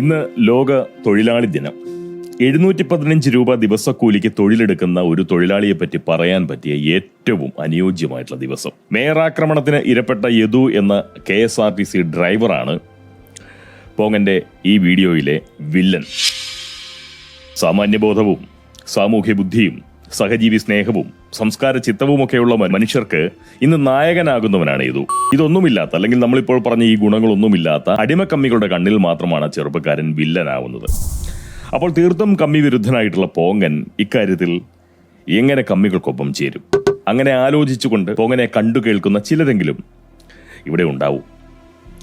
ഇന്ന് ലോക തൊഴിലാളി ദിനം. എഴുന്നൂറ്റി പതിനഞ്ച് രൂപ ദിവസക്കൂലിക്ക് തൊഴിലെടുക്കുന്ന ഒരു തൊഴിലാളിയെ പറ്റി പറയാൻ പറ്റിയ ഏറ്റവും അനുയോജ്യമായിട്ടുള്ള ദിവസം. മേയറാക്രമണത്തിന് ഇരപ്പെട്ട യദു എന്ന K S R T C ഡ്രൈവറാണ് പോങ്ങന്റെ ഈ വീഡിയോയിലെ വില്ലൻ. സാമാന്യബോധവും സാമൂഹ്യ ബുദ്ധിയും സഹജീവി സ്നേഹവും സംസ്കാര ചിത്തവുമൊക്കെയുള്ള മനുഷ്യർക്ക് ഇന്ന് നായകനാകുന്നവനാണ് ഇതു ഇതൊന്നുമില്ലാത്ത അല്ലെങ്കിൽ നമ്മളിപ്പോൾ പറഞ്ഞ ഈ ഗുണങ്ങളൊന്നുമില്ലാത്ത അടിമക്കമ്മികളുടെ കണ്ണിൽ മാത്രമാണ് ചെറുപ്പക്കാരൻ വില്ലനാവുന്നത്. അപ്പോൾ തീർത്തും കമ്മി വിരുദ്ധനായിട്ടുള്ള പോങ്ങൻ ഇക്കാര്യത്തിൽ എങ്ങനെ കമ്മികൾക്കൊപ്പം ചേരും? അങ്ങനെ ആലോചിച്ചുകൊണ്ട് പോങ്ങനെ കണ്ടു കേൾക്കുന്ന ചിലരെങ്കിലും ഇവിടെ ഉണ്ടാവും.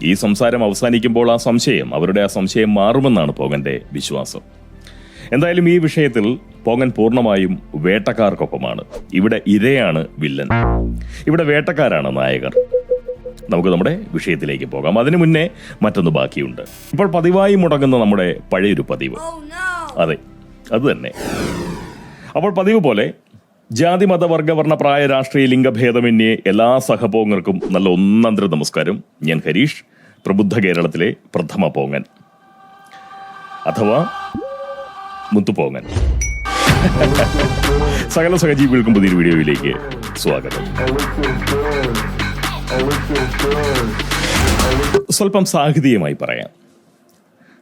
ഈ സംസാരം അവസാനിക്കുമ്പോൾ ആ സംശയം അവരുടെ ആ സംശയം മാറുമെന്നാണ് പോകന്റെ വിശ്വാസം. എന്തായാലും ഈ വിഷയത്തിൽ പോങ്ങൻ പൂർണമായും വേട്ടക്കാർക്കൊപ്പമാണ്. ഇവിടെ ഇരയാണ് വില്ലൻ. ഇവിടെ വേട്ടക്കാരാണ് നായകർ. നമുക്ക് നമ്മുടെ വിഷയത്തിലേക്ക് പോകാം. അതിനു മുന്നേ മറ്റൊന്ന് ബാക്കിയുണ്ട്. ഇപ്പോൾ പതിവായി മുടങ്ങുന്ന നമ്മുടെ പഴയൊരു പതിവ്. Oh! അതെ അത് തന്നെ. അപ്പോൾ പതിവ് പോലെ ജാതി മത വർഗ വർണ പ്രായ രാഷ്ട്രീയ ലിംഗഭേദമന്യേ എല്ലാ സഹപോങ്ങർക്കും നല്ല ഒന്നാന്തര നമസ്കാരം. ഞാൻ ഹരീഷ് പ്രബുദ്ധ കേരളത്തിലെ പ്രഥമ പോങ്ങൻ. അഥവാ മുത്തുപോങ്ങൻ സകല സഹജീവികൾക്കും പുതിയൊരു വീഡിയോയിലേക്ക് സ്വാഗതം. സ്വല്പം സാഹിതീയമായി പറയാം.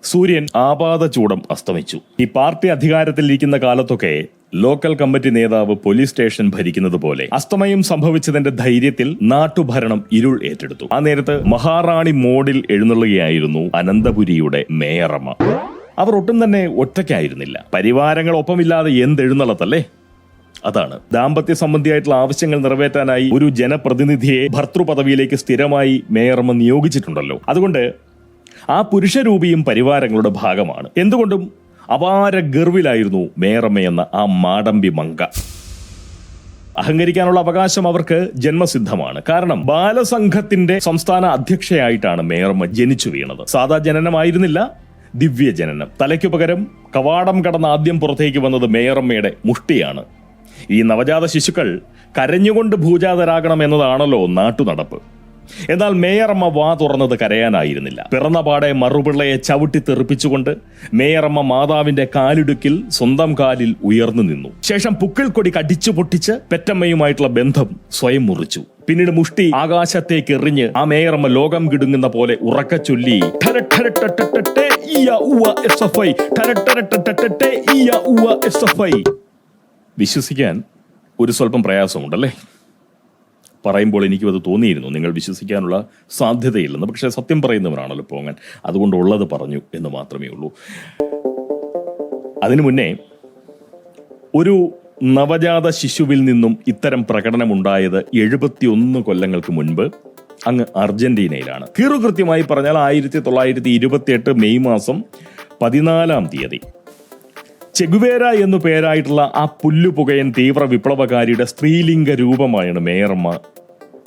സൂര്യൻ ആപാത ചൂടം അസ്തമിച്ചു. ഈ പാർട്ടി അധികാരത്തിലിരിക്കുന്ന കാലത്തൊക്കെ ലോക്കൽ കമ്മിറ്റി നേതാവ് പോലീസ് സ്റ്റേഷൻ ഭരിക്കുന്നത് പോലെ അസ്തമയം സംഭവിച്ചതിന്റെ ധൈര്യത്തിൽ നാട്ടുഭരണം ഇരുൾ ഏറ്റെടുത്തു. ആ നേരത്ത് മഹാറാണി മോഡിൽ എഴുന്നള്ളുകയായിരുന്നു അനന്തപുരിയുടെ മേയറമ്മ. അവർ ഒട്ടും തന്നെ ഒറ്റയ്ക്കായിരുന്നില്ല. പരിവാരങ്ങൾ ഒപ്പമില്ലാതെ എന്തെഴുന്നള്ളത്തല്ലേ? അതാണ്. ദാമ്പത്യ സംബന്ധിയായിട്ടുള്ള ആവശ്യങ്ങൾ നിറവേറ്റാനായി ഒരു ജനപ്രതിനിധിയെ ഭർത്തൃപദവിയിലേക്ക് സ്ഥിരമായി മേയർമ്മ നിയോഗിച്ചിട്ടുണ്ടല്ലോ. അതുകൊണ്ട് ആ പുരുഷരൂപിയും പരിവാരങ്ങളുടെ ഭാഗമാണ്. എന്തുകൊണ്ടും അപാര ഗർവിലായിരുന്നു മേയറമ്മ എന്ന ആ മാടമ്പി മങ്ക. അഹങ്കരിക്കാനുള്ള അവകാശം അവർക്ക് ജന്മസിദ്ധമാണ്. കാരണം ബാലസംഘത്തിന്റെ സംസ്ഥാന അധ്യക്ഷയായിട്ടാണ് മേയർമ്മ ജനിച്ചു വീണത്. സാധാ ജനനമായിരുന്നില്ല ദിവ്യ തലയ്ക്കുപകരം തലയ്ക്കു പകരം കവാടം കടന്ന് ആദ്യം പുറത്തേക്ക് വന്നത് മേയറമ്മയുടെ മുഷ്ടിയാണ്. ഈ നവജാത ശിശുക്കൾ കരഞ്ഞുകൊണ്ട് ഭൂജാതരാകണം എന്നതാണല്ലോ നാട്ടുനടപ്പ്. എന്നാൽ മേയറമ്മ വാ തുറന്നത് കരയാനായിരുന്നില്ല. പിറന്ന പാടെ മറുപിള്ളയെ ചവിട്ടി തെറിപ്പിച്ചുകൊണ്ട് മേയറമ്മ മാതാവിന്റെ കാലിടുക്കിൽ സ്വന്തം കാലിൽ ഉയർന്നു നിന്നു. ശേഷം പുക്കിൾ കൊടി കടിച്ചു പൊട്ടിച്ച് പെറ്റമ്മയുമായിട്ടുള്ള ബന്ധം സ്വയം മുറിച്ചു. പിന്നീട് മുഷ്ടി ആകാശത്തേക്ക് എറിഞ്ഞ് ആ മേയറമ്മ ലോകം കിടുങ്ങുന്ന പോലെ ഉറക്ക ചൊല്ലി "ഠരഠരട്ടട്ടട്ടട്ടെ ഇയ ഉവ്വ എസ്എഫ്ഐ. ഠരഠരട്ടട്ടട്ടെ ഇയ ഉവ്വ വിശ്വസിക്കാൻ ഒരു സ്വല്പം പ്രയാസമുണ്ടല്ലേ? പറയുമ്പോൾ എനിക്കും അത് തോന്നിയിരുന്നു. നിങ്ങൾ വിശ്വസിക്കാനുള്ള സാധ്യതയില്ലെന്ന്. പക്ഷേ സത്യം പറയുന്നവരാണല്ലോ പോങ്ങൻ. അതുകൊണ്ടുള്ളത് പറഞ്ഞു എന്ന് മാത്രമേ ഉള്ളൂ. അതിനു മുന്നേ ഒരു നവജാത ശിശുവിൽ നിന്നും ഇത്തരം പ്രകടനമുണ്ടായത് എഴുപത്തിയൊന്ന് കൊല്ലങ്ങൾക്ക് മുൻപ് അങ്ങ് അർജന്റീനയിലാണ്. കീറുകൃത്യമായി പറഞ്ഞാൽ ആയിരത്തി തൊള്ളായിരത്തി ഇരുപത്തിയെട്ട് മെയ് മാസം പതിനാലാം തീയതി. ചെഗുവേര എന്നു പേരായിട്ടുള്ള ആ പുല്ലുപുകയൻ തീവ്ര വിപ്ലവകാരിയുടെ സ്ത്രീലിംഗ രൂപമായാണ്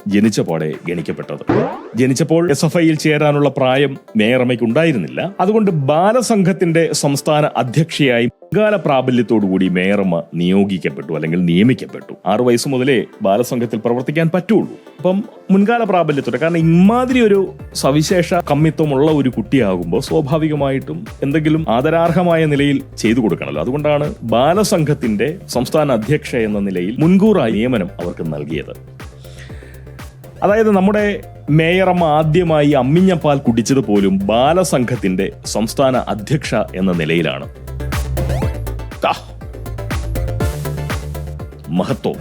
മേയറമ്മ ജനിച്ചപാടെ ഗണിക്കപ്പെട്ടത്. ജനിച്ചപ്പോൾ എസ് എഫ് ഐയിൽ ചേരാനുള്ള പ്രായം മേയറമ്മയ്ക്ക് ഉണ്ടായിരുന്നില്ല അതുകൊണ്ട് ബാലസംഘത്തിന്റെ സംസ്ഥാന അധ്യക്ഷയായി മുൻകാല പ്രാബല്യത്തോടുകൂടി മേയറമ്മ നിയോഗിക്കപ്പെട്ടു അല്ലെങ്കിൽ നിയമിക്കപ്പെട്ടു. ആറു വയസ്സ് മുതലേ ബാലസംഘത്തിൽ പ്രവർത്തിക്കാൻ പറ്റുള്ളൂ. അപ്പം മുൻകാല പ്രാബല്യത്തോടെ കാരണം ഇമാതിരി ഒരു സവിശേഷ കമ്മിത്വമുള്ള ഒരു കുട്ടിയാകുമ്പോൾ സ്വാഭാവികമായിട്ടും എന്തെങ്കിലും ആദരാർഹമായ നിലയിൽ ചെയ്തു കൊടുക്കണമല്ലോ. അതുകൊണ്ടാണ് ബാലസംഘത്തിന്റെ സംസ്ഥാന അധ്യക്ഷ എന്ന നിലയിൽ മുൻകൂറായി നിയമനം അവർക്ക് നൽകിയത്. അതായത് നമ്മുടെ മേയറമ്മ ആദ്യമായി അമ്മിഞ്ഞപ്പാൽ കുടിച്ചത് പോലും ബാലസംഘത്തിന്റെ സംസ്ഥാന അധ്യക്ഷ എന്ന നിലയിലാണ്. മഹത്വം.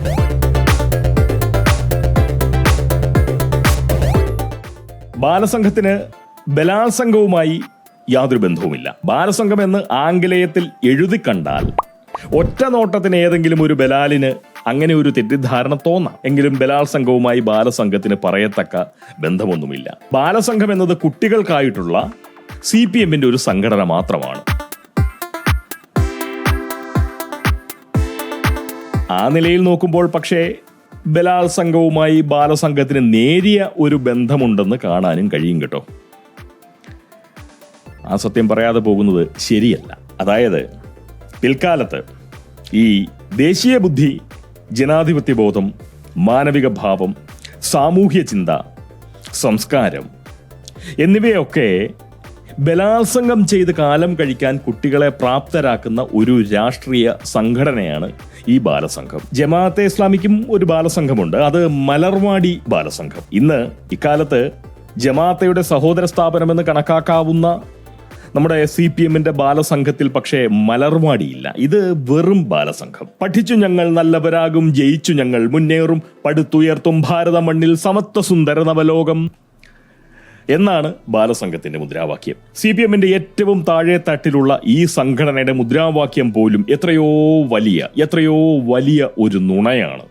ബാലസംഘത്തിന് ബലാത്സംഗവുമായി യാതൊരു ബന്ധവുമില്ല. ബാലസംഘം എന്ന് ആംഗലേയത്തിൽ എഴുതി കണ്ടാൽ ഒറ്റ നോട്ടത്തിന് ഏതെങ്കിലും ഒരു ബലാലിന് അങ്ങനെ ഒരു തെറ്റിദ്ധാരണ തോന്നാം. എങ്കിലും ബലാത്സംഗവുമായി ബാലസംഘത്തിന് പറയത്തക്ക ബന്ധമൊന്നുമില്ല. ബാലസംഘം എന്നത് കുട്ടികൾക്കായിട്ടുള്ള സി പി എമ്മിന്റെ ഒരു സംഘടന മാത്രമാണ്. ആ നിലയിൽ നോക്കുമ്പോൾ പക്ഷേ ബലാത്സംഗവുമായി ബാലസംഘത്തിന് നേരിയ ഒരു ബന്ധമുണ്ടെന്ന് കാണാനും കഴിയും കേട്ടോ. ആ സത്യം പറയാതെ പോകുന്നത് ശരിയല്ല. അതായത് പിൽക്കാലത്ത് ഈ ദേശീയ ബുദ്ധി ജനാധിപത്യ ബോധം മാനവിക ഭാവം സാമൂഹ്യ ചിന്ത സംസ്കാരം എന്നിവയൊക്കെ ബലാത്സംഗം ചെയ്ത് കാലം കഴിക്കാൻ കുട്ടികളെ പ്രാപ്തരാക്കുന്ന ഒരു രാഷ്ട്രീയ സംഘടനയാണ് ഈ ബാലസംഘം. ജമാഅത്തെ ഇസ്ലാമിക്കും ഒരു ബാലസംഘമുണ്ട്. അത് മലർവാടി ബാലസംഘം. ഇന്ന് ഇക്കാലത്ത് ജമാഅത്തയുടെ സഹോദര സ്ഥാപനമെന്ന് കണക്കാക്കാവുന്ന നമ്മുടെ സി പി എമ്മിന്റെ ബാലസംഘത്തിൽ പക്ഷേ മലർവാടിയില്ല. ഇത് വെറും ബാലസംഘം. പഠിച്ചു ഞങ്ങൾ നല്ലവരാകും ജയിച്ചു ഞങ്ങൾ മുന്നേറും പടുത്തുയർത്തും ഭാരത മണ്ണിൽ സമത്വ സുന്ദര നവലോകം എന്നാണ് ബാലസംഘത്തിന്റെ മുദ്രാവാക്യം. സി പി എമ്മിന്റെ ഏറ്റവും താഴെ തട്ടിലുള്ള ഈ സംഘടനയുടെ മുദ്രാവാക്യം പോലും എത്രയോ വലിയ എത്രയോ വലിയ ഒരു നുണയാണ്.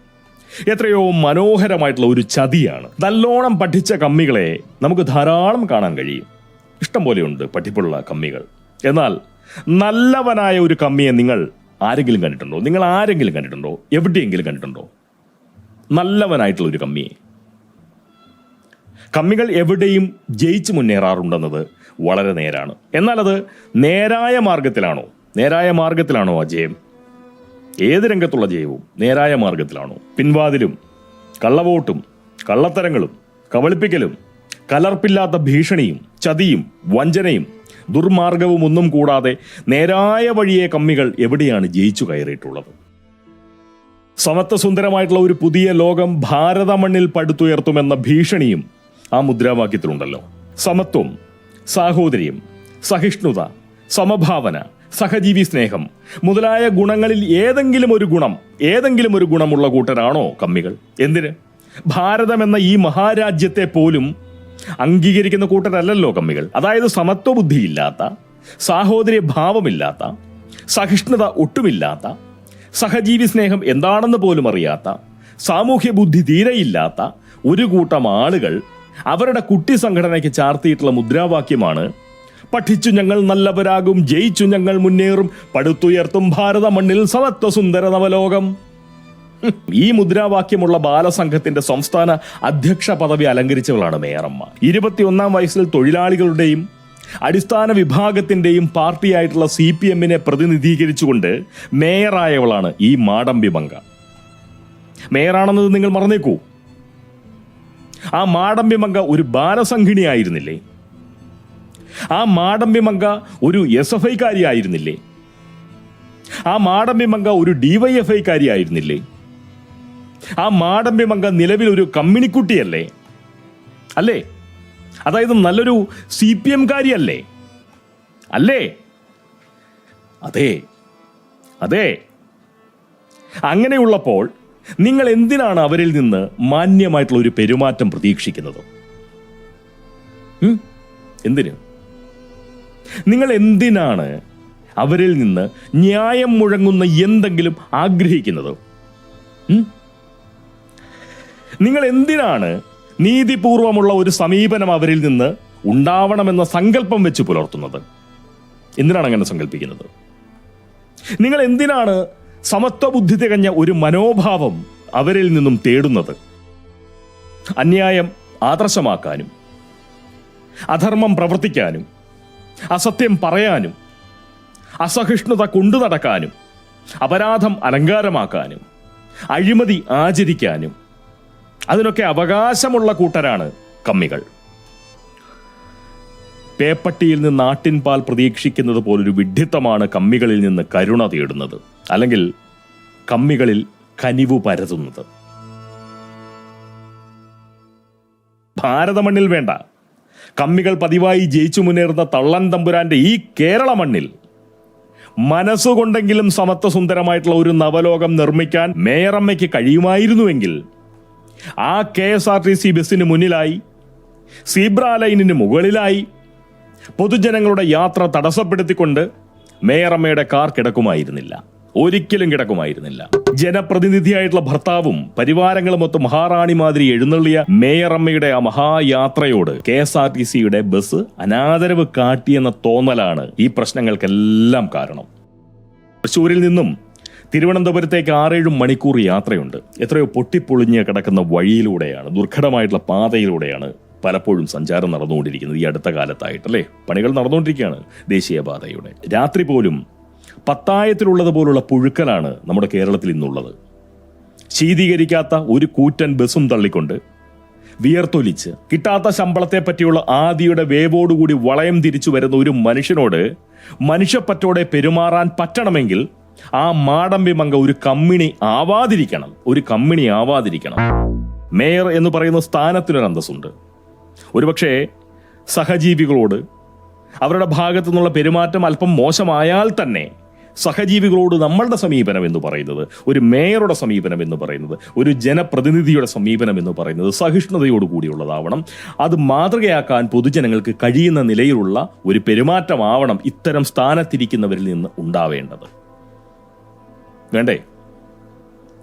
എത്രയോ മനോഹരമായിട്ടുള്ള ഒരു ചതിയാണ്. നല്ലോണം പഠിച്ച കമ്മികളെ നമുക്ക് ധാരാളം കാണാൻ കഴിയും. ഇഷ്ടം പോലെയുണ്ട് പഠിപ്പുള്ള കമ്മികൾ. എന്നാൽ നല്ലവനായ ഒരു കമ്മിയെ നിങ്ങൾ ആരെങ്കിലും കണ്ടിട്ടുണ്ടോ? നിങ്ങൾ ആരെങ്കിലും കണ്ടിട്ടുണ്ടോ? എവിടെയെങ്കിലും കണ്ടിട്ടുണ്ടോ? നല്ലവനായിട്ടുള്ള ഒരു കമ്മിയെ. കമ്മികൾ എവിടെയും ജയിച്ചു മുന്നേറാറുണ്ടെന്നത് വളരെ നേരാണ്. എന്നാൽ അത് നേരായ മാർഗത്തിലാണോ നേരായ മാർഗത്തിലാണോ ആ ജയം? ഏത് രംഗത്തുള്ള ജയവും നേരായ മാർഗത്തിലാണോ പിൻവാതിലും കള്ളവോട്ടും കള്ളത്തരങ്ങളും കബളിപ്പിക്കലും കലർപ്പില്ലാത്ത ഭീഷണിയും ചതിയും വഞ്ചനയും ദുർമാർഗവും ഒന്നും കൂടാതെ നേരായ വഴിയെ കമ്മികൾ എവിടെയാണ് ജയിച്ചു കയറിയിട്ടുള്ളത്? സമത്വസുന്ദരമായിട്ടുള്ള ഒരു പുതിയ ലോകം ഭാരത മണ്ണിൽ പടുത്തുയർത്തുമെന്ന ഭീഷണിയും ആ മുദ്രാവാക്യത്തിലുണ്ടല്ലോ. സമത്വം സാഹോദര്യം സഹിഷ്ണുത സമഭാവന സഹജീവി സ്നേഹം മുതലായ ഗുണങ്ങളിൽ ഏതെങ്കിലും ഒരു ഗുണം ഏതെങ്കിലും ഒരു ഗുണമുള്ള കൂട്ടരാണോ കമ്മികൾ? എന്തിന്? ഭാരതമെന്ന ഈ മഹാരാജ്യത്തെ പോലും അംഗീകരിക്കുന്ന കൂട്ടരല്ലല്ലോ കമ്മികൾ. അതായത് സമത്വ ബുദ്ധിയില്ലാത്ത സാഹോദര്യ ഭാവമില്ലാത്ത സഹിഷ്ണുത ഒട്ടുമില്ലാത്ത സഹജീവി സ്നേഹം എന്താണെന്ന് പോലും അറിയാത്ത സാമൂഹ്യ ബുദ്ധി തീരെയില്ലാത്ത ഒരു കൂട്ടം ആളുകൾ അവരുടെ കുട്ടി സംഘടനയ്ക്ക് ചാർത്തിയിട്ടുള്ള മുദ്രാവാക്യമാണ് പഠിച്ചു ഞങ്ങൾ നല്ലവരാകും ജയിച്ചു ഞങ്ങൾ മുന്നേറും പടുത്തുയർത്തും ഭാരത മണ്ണിൽ സമത്വ സുന്ദര നവലോകം. ഈ മുദ്രാവാക്യമുള്ള ബാലസംഘത്തിന്റെ സംസ്ഥാന അധ്യക്ഷ പദവി അലങ്കരിച്ചവളാണ് മേയറമ്മ. ഇരുപത്തിയൊന്നാം വയസ്സിൽ തൊഴിലാളികളുടെയും അടിസ്ഥാന വിഭാഗത്തിന്റെയും പാർട്ടിയായിട്ടുള്ള സി പി എമ്മിനെ പ്രതിനിധീകരിച്ചുകൊണ്ട് മേയറായവളാണ് ഈ മാടമ്പി മങ്ക. മേയറാണെന്നത് നിങ്ങൾ മറന്നേക്കൂ. ആ മാടമ്പി മങ്ക ഒരു ബാലസംഘിണിയായിരുന്നില്ലേ ആ മാടമ്പി മങ്ക ഒരു എസ് എഫ് ഐക്കാരി ആയിരുന്നില്ലേ? ആ മാടമ്പി മങ്ക ഒരു ഡിവൈഎഫ്ഐക്കാരി ആയിരുന്നില്ലേ? ആ മാടമ്പി മങ്ക നിലവിൽ ഒരു കമ്മിണിക്കുട്ടിയല്ലേ? അല്ലേ? അതായത് നല്ലൊരു സി പി എം കാരിയല്ലേ? അല്ലേ? അതെ. അതെ. അങ്ങനെയുള്ളപ്പോൾ നിങ്ങൾ എന്തിനാണ് അവരിൽ നിന്ന് മാന്യമായിട്ടുള്ള ഒരു പെരുമാറ്റം പ്രതീക്ഷിക്കുന്നത്? എന്തിന്? നിങ്ങൾ എന്തിനാണ് അവരിൽ നിന്ന് ന്യായം മുഴങ്ങുന്ന എന്തെങ്കിലും ആഗ്രഹിക്കുന്നത്? നിങ്ങൾ എന്തിനാണ് നീതിപൂർവമുള്ള ഒരു സമീപനം അവരിൽ നിന്ന് ഉണ്ടാവണമെന്ന സങ്കല്പം വെച്ച് പുലർത്തുന്നത്? എന്തിനാണ് അങ്ങനെ സങ്കല്പിക്കുന്നത്? നിങ്ങൾ എന്തിനാണ് സമത്വ ബുദ്ധി തികഞ്ഞ ഒരു മനോഭാവം അവരിൽ നിന്നും തേടുന്നത്? അന്യായം ആദർശമാക്കാനും അധർമ്മം പ്രവർത്തിക്കാനും അസത്യം പറയാനും അസഹിഷ്ണുത കൊണ്ടു നടക്കാനും അപരാധം അലങ്കാരമാക്കാനും അഴിമതി ആചരിക്കാനും അതിനൊക്കെ അവകാശമുള്ള കൂട്ടരാണ് കമ്മികൾ. പേപ്പട്ടിയിൽ നിന്ന് നാട്ടിൻപാൽ പ്രതീക്ഷിക്കുന്നത് പോലൊരു വിഡ്ഢിത്തമാണ് കമ്മികളിൽ നിന്ന് കരുണ തേടുന്നത്. അല്ലെങ്കിൽ കമ്മികളിൽ കനിവു പരതുന്നത്. ഭാരതമണ്ണിൽ വേണ്ട. കമ്മികൾ പതിവായി ജയിച്ചു മുന്നേറുന്ന തള്ളൻ തമ്പുരാന്റെ ഈ കേരള മണ്ണിൽ മനസ്സുകൊണ്ടെങ്കിലും സമത്വസുന്ദരമായിട്ടുള്ള ഒരു നവലോകം നിർമ്മിക്കാൻ മേയറമ്മയ്ക്ക് കഴിയുമായിരുന്നുവെങ്കിൽ ആ K S R T C ബസ്സിന് മുന്നിലായി സീബ്ര ലൈനിന് മുകളിലായി പൊതുജനങ്ങളുടെ യാത്ര തടസ്സപ്പെടുത്തിക്കൊണ്ട് മേയറമ്മയുടെ കാർ കിടക്കുമായിരുന്നില്ല. ഒരിക്കലും കിടക്കുമായിരുന്നില്ല. ജനപ്രതിനിധിയായിട്ടുള്ള ഭർത്താവും പരിവാരങ്ങളും ഒത്ത് മഹാറാണി മാതിരി എഴുന്നള്ളിയ മേയറമ്മയുടെ ആ മഹായാത്രയോട് കെ എസ് ആർ ടി സിയുടെ ബസ് അനാദരവ് കാട്ടിയെന്ന തോന്നലാണ് ഈ പ്രശ്നങ്ങൾക്കെല്ലാം കാരണം. തൃശ്ശൂരിൽ നിന്നും തിരുവനന്തപുരത്തേക്ക് ആറേഴും മണിക്കൂർ യാത്രയുണ്ട്. എത്രയോ പൊട്ടിപ്പൊളിഞ്ഞ് കിടക്കുന്ന വഴിയിലൂടെയാണ് ദുർഘടമായിട്ടുള്ള പാതയിലൂടെയാണ് പലപ്പോഴും സഞ്ചാരം നടന്നുകൊണ്ടിരിക്കുന്നത് ഈ അടുത്ത കാലത്തായിട്ട് അല്ലേ പണികൾ നടന്നുകൊണ്ടിരിക്കുകയാണ് ദേശീയപാതയുടെ. രാത്രി പോലും പത്തായത്തിലുള്ളത് പോലുള്ള പുഴുക്കലാണ് നമ്മുടെ കേരളത്തിൽ ഇന്നുള്ളത്. ശീതീകരിക്കാത്ത ഒരു കൂറ്റൻ ബസ്സും തള്ളിക്കൊണ്ട് വിയർത്തൊലിച്ച് കിട്ടാത്ത ശമ്പളത്തെ പറ്റിയുള്ള ആദിയുടെ വേവോടുകൂടി വളയം തിരിച്ചു വരുന്ന ഒരു മനുഷ്യനോട് മനുഷ്യപ്പറ്റോടെ പെരുമാറാൻ പറ്റണമെങ്കിൽ ആ മാടമ്പി മങ്ക ഒരു കമ്മിണി ആവാതിരിക്കണം. ഒരു കമ്മിണി ആവാതിരിക്കണം. മേയർ എന്ന് പറയുന്ന സ്ഥാനത്തിനൊരു അന്തസ്സുണ്ട്. ഒരുപക്ഷെ സഹജീവികളോട് അവരുടെ ഭാഗത്തു നിന്നുള്ള പെരുമാറ്റം അല്പം മോശമായാൽ തന്നെ സഹജീവികളോട് നമ്മളുടെ സമീപനം എന്ന് പറയുന്നത് ഒരു മേയറുടെ സമീപനം എന്ന് പറയുന്നത് ഒരു ജനപ്രതിനിധിയുടെ സമീപനം എന്ന് പറയുന്നത് സഹിഷ്ണുതയോട് കൂടിയുള്ളതാവണം. അത് മാതൃകയാക്കാൻ പൊതുജനങ്ങൾക്ക് കഴിയുന്ന നിലയിലുള്ള ഒരു പെരുമാറ്റമാവണം ഇത്തരം സ്ഥാനത്തിരിക്കുന്നവരിൽ നിന്ന് ഉണ്ടാവേണ്ടത്. വേണ്ടേ?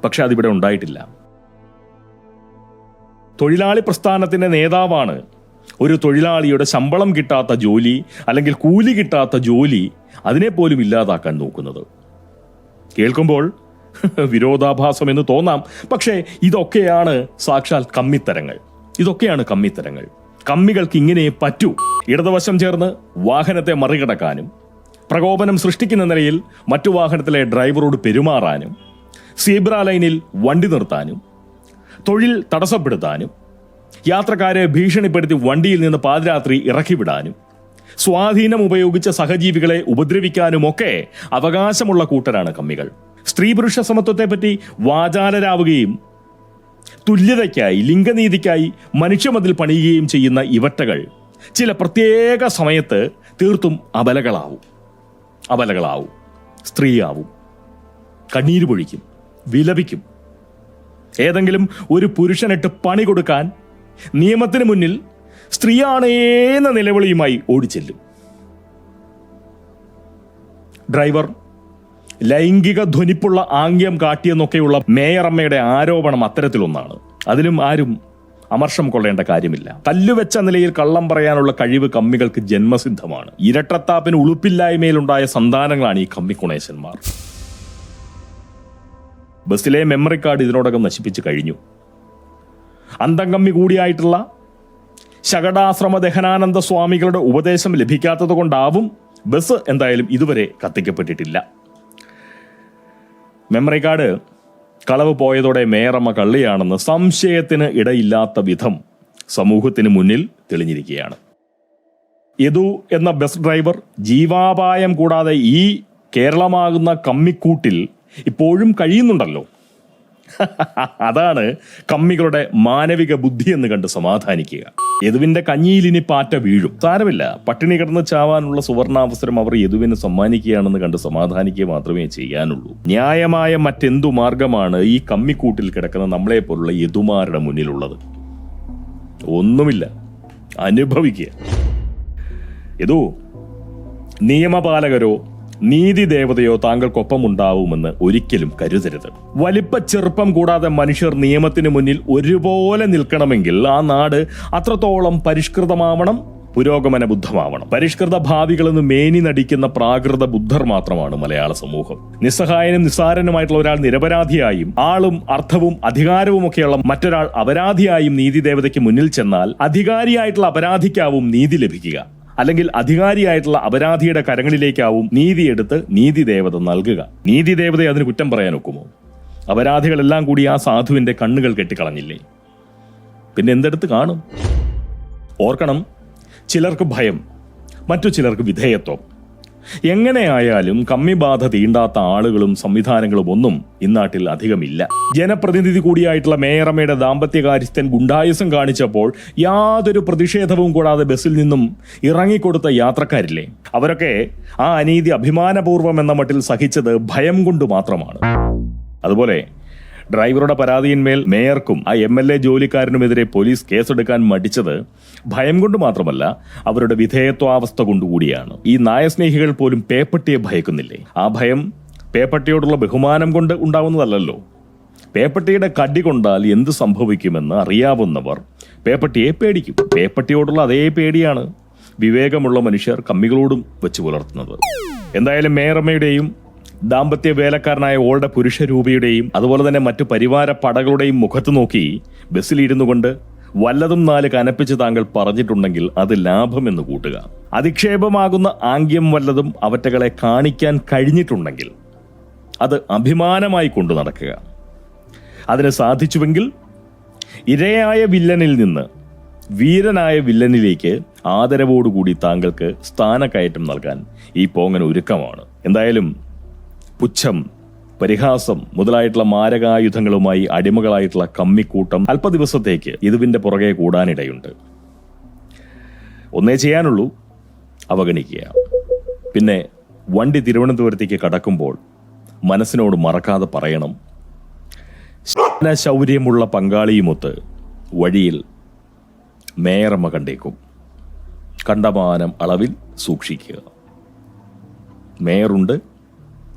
പക്ഷെ അതിവിടെ ഉണ്ടായിട്ടില്ല. തൊഴിലാളി പ്രസ്ഥാനത്തിന്റെ നേതാവാണ് ഒരു തൊഴിലാളിയുടെ ശമ്പളം കിട്ടാത്ത ജോലി അല്ലെങ്കിൽ കൂലി കിട്ടാത്ത ജോലി അതിനെപ്പോലും ഇല്ലാതാക്കാൻ നോക്കുന്നത്. കേൾക്കുമ്പോൾ വിരോധാഭാസം എന്ന് തോന്നാം. പക്ഷേ ഇതൊക്കെയാണ് സാക്ഷാൽ കമ്മിത്തരങ്ങൾ. ഇതൊക്കെയാണ് കമ്മിത്തരങ്ങൾ. കമ്മികൾക്ക് ഇങ്ങനെ പറ്റൂ. ഇടതുവശം ചേർന്ന് വാഹനത്തെ മറികടക്കാനും പ്രകോപനം സൃഷ്ടിക്കുന്ന നിലയിൽ മറ്റു വാഹനത്തിലെ ഡ്രൈവറോട് പെരുമാറാനും സീബ്ര ലൈനിൽ വണ്ടി നിർത്താനും തൊഴിൽ തടസ്സപ്പെടുത്താനും യാത്രക്കാരെ ഭീഷണിപ്പെടുത്തി വണ്ടിയിൽ നിന്ന് പാതിരാത്രി ഇറക്കിവിടാനും സ്വാധീനം ഉപയോഗിച്ച സഹജീവികളെ ഉപദ്രവിക്കാനുമൊക്കെ അവകാശമുള്ള കൂട്ടരാണ് കമ്മികൾ. സ്ത്രീ പുരുഷ സമത്വത്തെപ്പറ്റി വാചാലരാവുകയും തുല്യതയ്ക്കായി ലിംഗനീതിക്കായി മനുഷ്യമതിൽ പണിയുകയും ചെയ്യുന്ന ഇവറ്റകൾ ചില പ്രത്യേക സമയത്ത് തീർത്തും അബലകളാവും അബലകളാവും സ്ത്രീയാവും കണ്ണീര് പൊഴിക്കും വിലപിക്കും. ഏതെങ്കിലും ഒരു പുരുഷനിട്ട് പണി കൊടുക്കാൻ നിയമത്തിന് മുന്നിൽ സ്ത്രീയാണ് എന്ന നിലവിളിയുമായി ഓടിച്ചെല്ലും. ഡ്രൈവർ ലൈംഗിക ധ്വനിപ്പുള്ള ആംഗ്യം കാട്ടിയെന്നൊക്കെയുള്ള മേയറമ്മയുടെ ആരോപണം അത്തരത്തിലൊന്നാണ്. അതിലും ആരും അമർഷം കൊള്ളേണ്ട കാര്യമില്ല. തല്ലുവെച്ച നിലയിൽ കള്ളം പറയാനുള്ള കഴിവ് കമ്മികൾക്ക് ജന്മസിദ്ധമാണ്. ഇരട്ടത്താപ്പിന് ഉളുപ്പില്ലായ്മയിലുണ്ടായ സന്താനങ്ങളാണ് ഈ കമ്മിക്കുണേശന്മാർ ബസ്സിലെ മെമ്മറി കാർഡ് ഇതിനോടകം നശിപ്പിച്ചു കഴിഞ്ഞു. അന്തംകമ്മി കൂടിയായിട്ടുള്ള ശകടാശ്രമ ദഹനാനന്ദ സ്വാമികളുടെ ഉപദേശം ലഭിക്കാത്തത് കൊണ്ടാവും ബസ് എന്തായാലും ഇതുവരെ കത്തിക്കപ്പെട്ടിട്ടില്ല. മെമ്മറി കാർഡ് കളവ് പോയതോടെ മേറമ്മ കള്ളിയാണെന്ന് സംശയത്തിന് ഇടയില്ലാത്ത വിധം സമൂഹത്തിന് മുന്നിൽ തെളിഞ്ഞിരിക്കുകയാണ്. യദു എന്ന ബസ് ഡ്രൈവർ ജീവാപായം കൂടാതെ ഈ കേരളമാകുന്ന കമ്മിക്കൂട്ടിൽ ഇപ്പോഴും കഴിയുന്നുണ്ടല്ലോ. അതാണ് കമ്മികളുടെ മാനവിക ബുദ്ധി എന്ന് കണ്ട് സമാധാനിക്കുക. യദുവിന്റെ കഞ്ഞിയിൽ ഇനി പാറ്റ വീഴും. സാരമില്ല. പട്ടിണി കിടന്ന് ചാവാനുള്ള സുവർണാവസരം അവർ യദുവിന് സമ്മാനിക്കുകയാണെന്ന് കണ്ട് സമാധാനിക്കുക മാത്രമേ ചെയ്യാനുള്ളൂ. ന്യായമായ മറ്റെന്തു മാർഗമാണ് ഈ കമ്മിക്കൂട്ടിൽ കിടക്കുന്ന നമ്മളെ പോലുള്ള യദുമാരുടെ മുന്നിലുള്ളത്? ഒന്നുമില്ല. അനുഭവിക്കുക. യദു നിയമപാലകരോ നീതി ദേവതയോ താങ്കൾക്കൊപ്പം ഉണ്ടാവുമെന്ന് ഒരിക്കലും കരുതരുത്. വലിപ്പ ചെറുപ്പം കൂടാതെ മനുഷ്യർ നിയമത്തിന് മുന്നിൽ ഒരുപോലെ നിൽക്കണമെങ്കിൽ ആ നാട് അത്രത്തോളം പരിഷ്കൃതമാവണം പുരോഗമന ബുദ്ധമാവണം പരിഷ്കൃത ഭാവികളെന്ന് മേനി നടിക്കുന്ന പ്രാകൃത ബുദ്ധർ മാത്രമാണ് മലയാള സമൂഹം. നിസ്സഹായനും നിസ്സാരനുമായിട്ടുള്ള ഒരാൾ നിരപരാധിയായും ആളും അർത്ഥവും അധികാരവുമൊക്കെയുള്ള മറ്റൊരാൾ അപരാധിയായും നീതി ദേവതയ്ക്ക് മുന്നിൽ ചെന്നാൽ അധികാരിയായിട്ടുള്ള അപരാധിക്കാവും നീതി ലഭിക്കുക. അല്ലെങ്കിൽ അധികാരിയായിട്ടുള്ള അപരാധിയുടെ കരങ്ങളിലേക്കാവും നീതിയെടുത്ത് നീതിദേവത നൽകുക. നീതി ദേവതയെ അതിന് കുറ്റം പറയാൻ ഒക്കുമോ അപരാധികളെല്ലാം കൂടി ആ സാധുവിന്റെ കണ്ണുകൾ കെട്ടിക്കളഞ്ഞില്ലേ? പിന്നെ എന്തെടുത്ത് കാണും? ഓർക്കണം ചിലർക്ക് ഭയം മറ്റു ചിലർക്ക് വിധേയത്വം. എങ്ങനെയായാലും കമ്മിബാധ തീണ്ടാത്ത ആളുകളും സംവിധാനങ്ങളും ഒന്നും ഇന്നാട്ടിൽ അധികമില്ല. ജനപ്രതിനിധി കൂടിയായിട്ടുള്ള മേയറമ്മയുടെ ദാമ്പത്യകാര്യസ്ഥൻ ഗുണ്ടായുസം കാണിച്ചപ്പോൾ യാതൊരു പ്രതിഷേധവും കൂടാതെ ബസ്സിൽ നിന്നും ഇറങ്ങിക്കൊടുത്ത യാത്രക്കാരില്ലേ? അവരൊക്കെ ആ അനീതി അഭിമാനപൂർവം എന്ന മട്ടിൽ സഹിച്ചത് ഭയം കൊണ്ട് മാത്രമാണ്. അതുപോലെ ഡ്രൈവറുടെ പരാതിയിന്മേൽ മേയർക്കും ആ എം എൽ എ ജോലിക്കാരനുമെതിരെ പോലീസ് കേസെടുക്കാൻ മടിച്ചത് ഭയം കൊണ്ട് മാത്രമല്ല അവരുടെ വിധേയത്വാവസ്ഥ കൊണ്ടുകൂടിയാണ്. ഈ നായസ്നേഹികൾ പോലും പേപ്പട്ടിയെ ഭയക്കുന്നില്ലേ? ആ ഭയം പേപ്പട്ടിയോടുള്ള ബഹുമാനം കൊണ്ട് ഉണ്ടാവുന്നതല്ലല്ലോ. പേപ്പട്ടിയുടെ കടി കൊണ്ടാൽ എന്ത് സംഭവിക്കുമെന്ന് അറിയാവുന്നവർ പേപ്പട്ടിയെ പേടിക്കും. പേപ്പട്ടിയോടുള്ള അതേ പേടിയാണ് വിവേകമുള്ള മനുഷ്യർ കമ്മികളോടും വെച്ച് പുലർത്തുന്നത്. എന്തായാലും മേയറമ്മയുടെയും ദാമ്പത്യ വേലക്കാരനായ ഓളുടെ പുരുഷരൂപിയുടെയും അതുപോലെ തന്നെ മറ്റു പരിവാര പടകളുടെയും മുഖത്ത് നോക്കി ബസ്സിലിരുന്നു കൊണ്ട് വല്ലതും നാല് കനപ്പിച്ച് താങ്കൾ പറഞ്ഞിട്ടുണ്ടെങ്കിൽ അത് ലാഭമെന്ന് കൂട്ടുക. അധിക്ഷേപമാകുന്ന ആംഗ്യം വല്ലതും അവറ്റകളെ കാണിക്കാൻ കഴിഞ്ഞിട്ടുണ്ടെങ്കിൽ അത് അഭിമാനമായി കൊണ്ടു നടക്കുക. അതിന് സാധിച്ചുവെങ്കിൽ ഇരയായ വില്ലനിൽ നിന്ന് വീരനായ വില്ലനിലേക്ക് ആദരവോടുകൂടി താങ്കൾക്ക് സ്ഥാനക്കയറ്റം നൽകാൻ ഈ പോങ്ങൻ ഒരുക്കമാണ്. എന്തായാലും പുച്ഛം പരിഹാസം മുതലായിട്ടുള്ള മാരകായുധങ്ങളുമായി അടിമകളായിട്ടുള്ള കമ്മിക്കൂട്ടം അല്പദിവസത്തേക്ക് ഇതുവിന്റെ പുറകെ കൂടാനിടയുണ്ട്. ഒന്നേ ചെയ്യാനുള്ളൂ അവഗണിക്കുക. പിന്നെ വണ്ടി തിരുവനന്തപുരത്തേക്ക് കടക്കുമ്പോൾ മനസ്സിനോട് മറക്കാതെ പറയണം. ശൗര്യമുള്ള പങ്കാളിയുമൊത്ത് വഴിയിൽ മേയറമ്മ കണ്ടേക്കും കണ്ടമാനം അളവിൽ സൂക്ഷിക്കുക. മേയറുണ്ട്